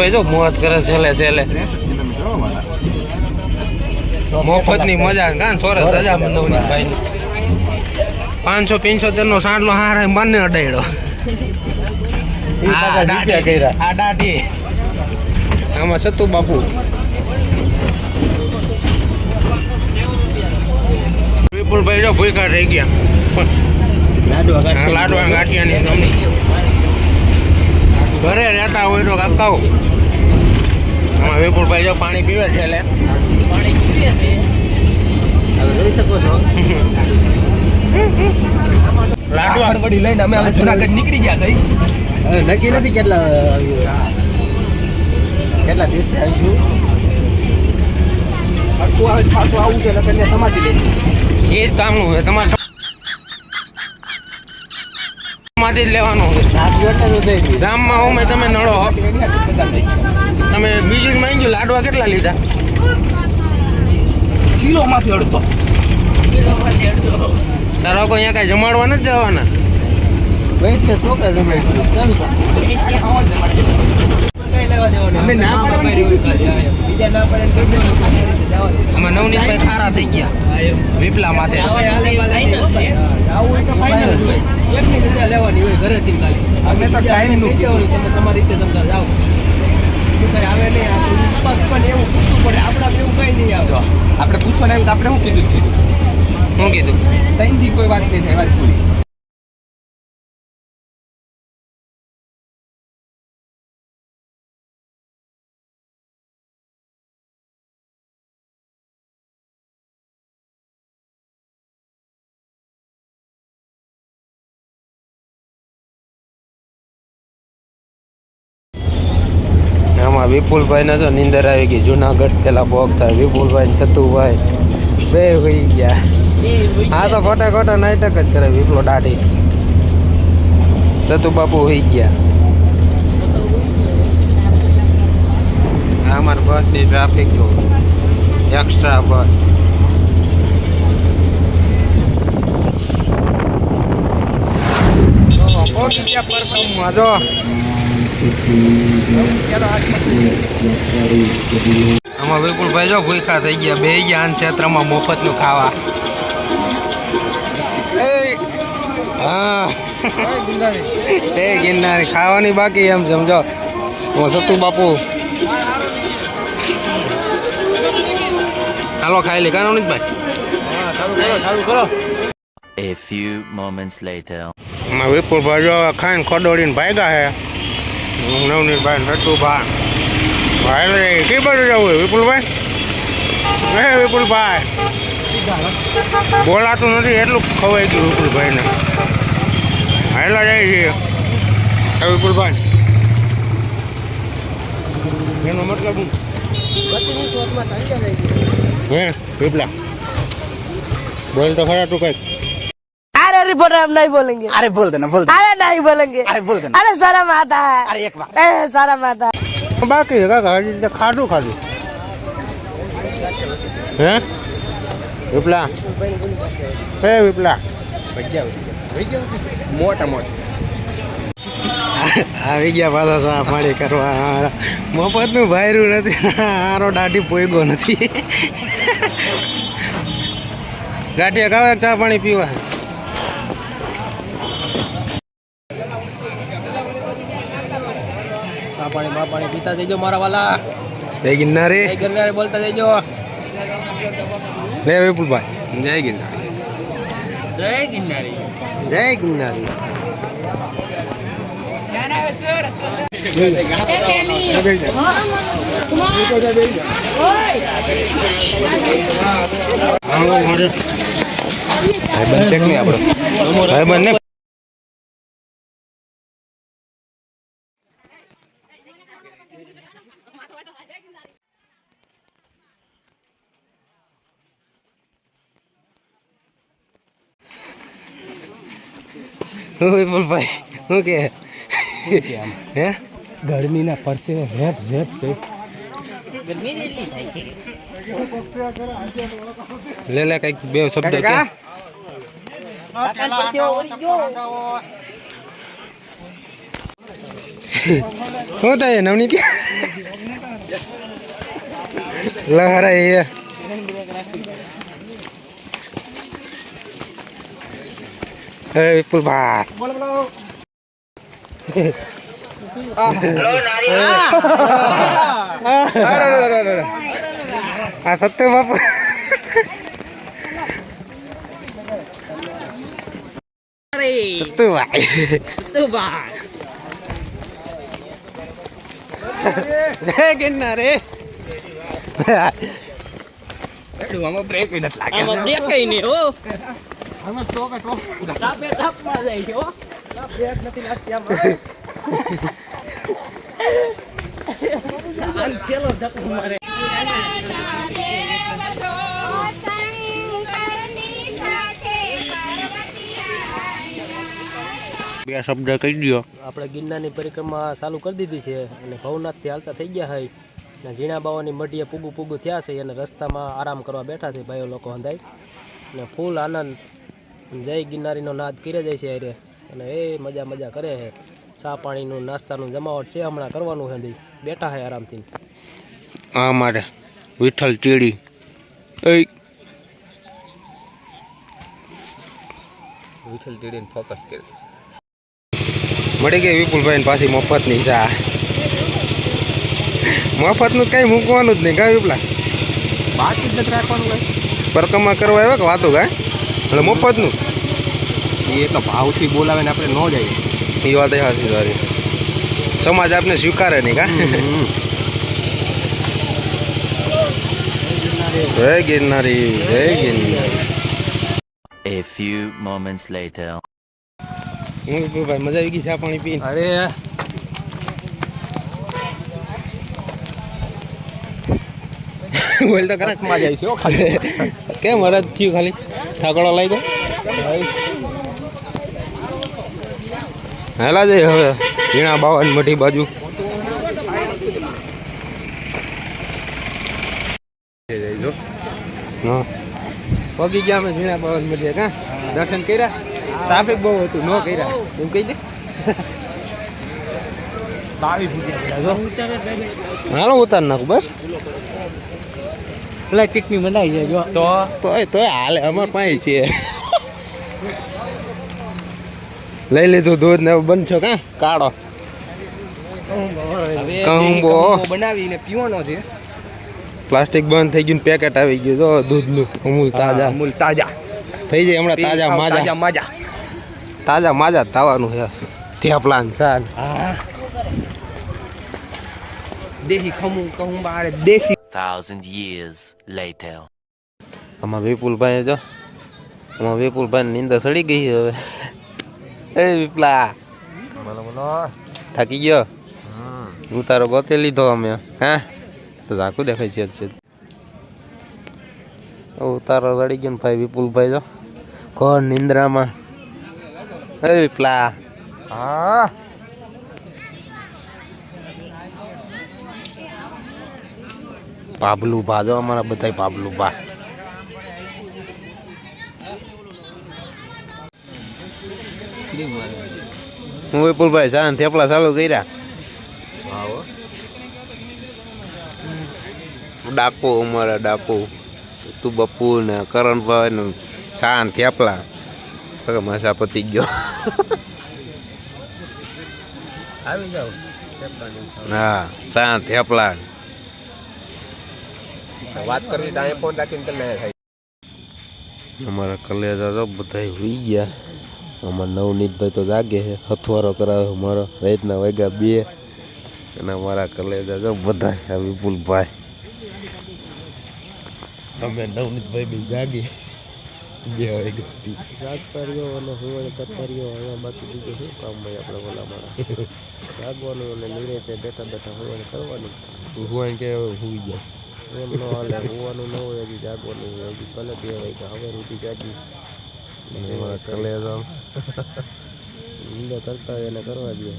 નવનીતભાઈ જો મોત કરે છેલ્લે છેલ્લે. મફતની મજા કાન સોરસ રજા નવનીતભાઈ ની પાંચસો પિંચોતેર નો સાંડલો હારે મને અડાડ્યો આ દાઢી. આમાં સતુ બાપુ. વિપુલભાઈ જો ભૂખા રહી ગયા. લાડવા ગાંઠિયાની જમણી ઘરે રહેતા હોય તો કાકાઓ. આમાં વિપુલભાઈ જો પાણી પીવે છે એટલે. જોઈ શકો છો. લાડવા વડી લઈને અમે હવે જુનાગઢ નીકળી ગયા છે નક્કી નથી કેટલા કેટલા દિવસે આવીશું પાછું આવે પાછું આવું છે એટલે સમાધિ લઈ એ જ કામનું છે તમારે માંથી જ લેવાનું છે ગામમાં હું તમે નળો તમે બીજું માંગ્યું લાડવા કેટલા લીધા? કિલો માંથી અડધો. તારા કોઈ અહીંયા કાંઈ જમાડવા નથી જવાના? વેચ છે છોકરા જમે અમે ના પાડે બીજા ના પાડે કહી દેવાનું અમે નવનીતભાઈ ખારા થઈ ગયા. વિપલા માથે. આવું હોય તો ફાઇનલ જ હોય. એકની રજા લેવાની હોય ઘરેથી ખાલી અમે તો ટાઈમ નહીં દેવાનું તમે તમારી રીતે તમે જાઓ. કઈ આવે નહીં પણ એવું પૂછવું પડે. આપણા એવું કઈ નહીં આવે. આપણે પૂછવાનું આવ્યું તો આપણે શું કીધું છે? શું કીધું? ત્રણ દી કોઈ વાત નહીં થાય વાત પૂરી. આમાં વિપુલભાઈ ને જો નીંદર આવી ગઈ જુનાગઢ પેલા ભોગ થાય વિપુલભાઈ ને સતુભાઈ બે હોઈ ગયા. હા તો ખોટા ખોટા નાટક જ કરે વિપલો દાઢી. સતુ બાપુ હોઈ ગયા. આ અમારી બસની ટ્રાફિક જો એક્સ્ટ્રા બસ જો, પહોંચી ગયા પરફોર્મમાં જો. આમાં વિપુલભાઈ જો ભૂખા થઈ ગયા બે ગયા આન ક્ષેત્રમાં મફતનું ખાવા. હા. એ ગિરનારી ખાવાની બાકી એમ સમજો. હું સતુ બાપુ. હાલો ખાઈ લે. કાનો ભાઈ? A few moments later. આમાં વિપુલભાઈ જો ખાઈને ખોડોડીને ભાગ્યા હે નવનીતભાઈ સતુભાઈ ભાઈ કઈ બાજુ જવું વિપુલભાઈ? હે વિપુલભાઈ. બોલાતું નથી, એટલું ખવાઈ ગયું વિપુલભાઈને. હાલા જાય છે. વિપુલભાઈ. એનો મતલબ હે પીપલા બોલ તો ખરા તું કંઈક. अरे रिपोर्टर हम नहीं बोलेंगे અરે બોલ દેના બોલ अरे नहीं बोलेंगे अरे बोल देना। अरे शर्म आता है અરે એક વાર ए शर्म आता है બાકી છે કાકા હજી તો ખાધું ખાધું હે વિપલા હે વિપલા મોટા મોટા આવી ગયા પાછા ચા પાણી કરવા મફતનું ભાયરું નથી હારો દાઢી પોઈગો નથી ગાંઠિયા ખાવા કે ચા પાણી પીવા ચા પાણી પીતા જઈજો મારા વાલા. જય ગિરનારી. જય ગિરનારી બોલતા જઈજો. લે વિપુલભાઈ. જય ગિરનારી. જય ગિરનારી. જય ગિરનારી. ભાઈબંધ છે કે નહીં ભાઈ બંધ ને હું વિપુલભાઈ શું કે હે? ગરમીના પરસે રેપ ઝેપ છે લે લે કંઈક બે શબ્દ કે શું થાય નવનીત? લહરાય એ વિપુલ ભા આ સત્ય બાપુ. સત્તુ ભાઈ. જય ગિરનાર રે આમાં બ્રેક નથી લાગે બે શબ્દ કહી દો આપણે ગિરનારની પરિક્રમા ચાલુ કરી દીધી છે અને ભવનાથથી હાલતા થઈ ગયા હોય અને ઝીણા બાવાની મઢીએ પૂગું પૂગું થયા છે અને રસ્તામાં આરામ કરવા બેઠા છે ભાઈઓ લોકો હંધાઈ અને ફૂલ આનંદ જય ગિરનારીનો નાદ કરે જાય છે અરે અને એ મજા મજા કરે છે. ચા પાણીનું નાસ્તાનું જમાવટ છે હમણાં કરવાનું છે બેઠા છે આરામથી. આ માટે વિઠ્ઠલ ચીડી. એ વિઠ્ઠલ ચીડીને ફોકસ કરી મળી ગઈ વિપુલભાઈ પાછી મફતની ચા. મફતનું કઈ મૂકવાનું જ નહીં કા વિપલા બાકી જ નથી રાખવાનું ભાઈ પરકમા કરવા આવ્યો કે વાતો કા એટલે મફતનું? એ તો ભાવથી બોલાવે ને આપણે ન જઈએ. એ વાત હાથી તારી. સમાજ આપને સ્વીકારે નહીં કા? જય ગિરનારી જય ગિરનારી. A few moments later. હું ભાઈ મજા આવી ગઈ ચા પાણી પીને? અરે. બોલ તો ખરા. મજા આવી છે ખાલી. કેમ હરજ થયું ખાલી? ઠાકડો લઈ ગયો હેલા જઈ હવે ઝીણા બાવન મઠી બાજુ. પગી ગયા અમે ઝીણા બાવન મઠીએ કા? દર્શન કર્યા? ટ્રાફિક બહુ હતું ન કર્યા. એમ કહી દે. હાલો ઉતાર નાખું બસ. પ્લાસ્ટિકની બનાવી છે જો. તો? તોય તોય હાલે અમાર પાસે છે. લઈ લીધું દૂધ ને બનશો કા? કાળો. કંબો બનાવીને પીવાનો છે. પ્લાસ્ટિક બંધ થઈ ગયું પેકેટ આવી ગયું જો દૂધનું. અમૂલ તાજા. અમૂલ તાજા. થઈ જાય હમણાં તાજા માજા. તાજા માજા. તાજા માજા જ થવાનું છે. ત્યાં પ્લાન સાર દેહી દેશી ખમું કહું બારે દેશી Thousand years later. આમાં વિપુલભાઈ જો. આમાં વિપુલભાઈ નીંદર સડી ગઈ છે હવે. એ વિપલા. બોલો બોલો. થાકી ગયો? ઉતારો ગોતે લીધો અમે. હા? તો ઝાકું દેખાય છે છે. ઉતારો રડી ગયો ને ભાઈ વિપુલભાઈ જો. કોણ નિંદ્રામાં. એ વિપલા. હા? પાબલું ભા જો અમારા બધા પાબલું ભા હું વિપુલભાઈ સાન થેપલા ચાલુ કર્યા. ડાકો અમારા ડાકુ તું બપુ ને કરણભાઈ ને સાન થેપલા. માસા પતી ગયો. આવી જાવ હા સાન થેપલા. વાત કરવી તો અહીંયા ફોન રાખીને તમને થાય. અમારા કલેજા તો બધા હોઈ ગયા. અમારા નવનીતભાઈ તો જાગે છે હથવારો કરાવે મારો રાતના વાગ્યા બે. અને અમારા કલેજા જો બધા આ વિપુલભાઈ. અમે નવનીતભાઈ બી જાગે બે વાગ્યાથી અને હું કતારીઓ અહીંયા બાકી બીજું શું કામ હોય આપણે બોલા મારા જાગવાનું અને નિરેતે બેઠા બેઠા હોય કરવાનું. ભગવાન કે હોઈ ગયા. એમ ન હાલે હોવાનું ન હોય હજી જાગવાનું હોય હજી ભલે બે વાગ્યા હવે રૂટી જાગી. કલેજા. ઊંડે કરતા હોય એને કરવા દે